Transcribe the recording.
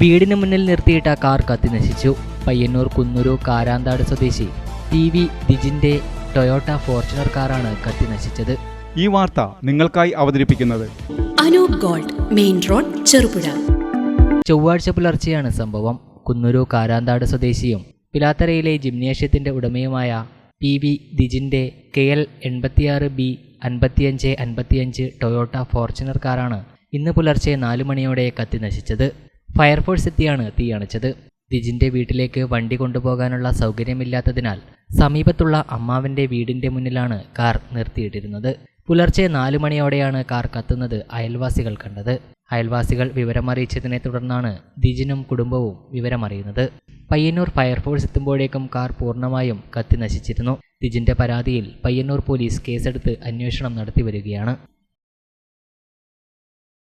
വീടിന് മുന്നിൽ നിർത്തിയിട്ട കാർ കത്തി നശിച്ചു പയ്യന്നൂർ കുന്നൂരു കാരാന്താട് സ്വദേശി ടി വി ദിജിന്റെ ടൊയോട്ട ഫോർച്യൂണർ കാറാണ് കത്തി നശിച്ചത് ഈ വാർത്ത നിങ്ങൾക്കായി അവതരിപ്പിക്കുന്നത്. Anoop gold main road Cherupuzha. ചൊവ്വാഴ്ച പുലർച്ചെയാണ് സംഭവം. കുന്നൂരു കാരാന്താട് സ്വദേശിയും പിലാത്തറയിലെ ജിംനേഷ്യത്തിന്റെ ഉടമയുമായ പി വി ദിജിന്റെ കെ എൽ എൺപത്തിയാറ് ബി അൻപത്തിയഞ്ച് അൻപത്തിയഞ്ച് ടൊയോട്ട ഫോർച്യൂണർ കാറാണ് ഇന്ന് പുലർച്ചെ നാലു മണിയോടെ കത്തി നശിച്ചത് ഫയർഫോഴ്സ് എത്തിയാണ് തീ അണച്ചത്. ദിജിന്റെ വീട്ടിലേക്ക് വണ്ടി കൊണ്ടുപോകാനുള്ള സൗകര്യമില്ലാത്തതിനാൽ സമീപത്തുള്ള അമ്മാവന്റെ വീടിന്റെ മുന്നിലാണ് കാർ നിർത്തിയിട്ടിരുന്നത്. പുലർച്ചെ നാലു മണിയോടെയാണ് കാർ കത്തുന്നത് അയൽവാസികൾ കണ്ടത്. അയൽവാസികൾ വിവരമറിയിച്ചതിനെ തുടർന്നാണ് ദിജിനും കുടുംബവും വിവരമറിയുന്നത്. പയ്യന്നൂർ ഫയർഫോഴ്സ് എത്തുമ്പോഴേക്കും കാർ പൂർണമായും കത്തി നശിച്ചിരുന്നു. ദിജിന്റെ പരാതിയിൽ പയ്യന്നൂർ പോലീസ് കേസെടുത്ത് അന്വേഷണം നടത്തിവരികയാണ്.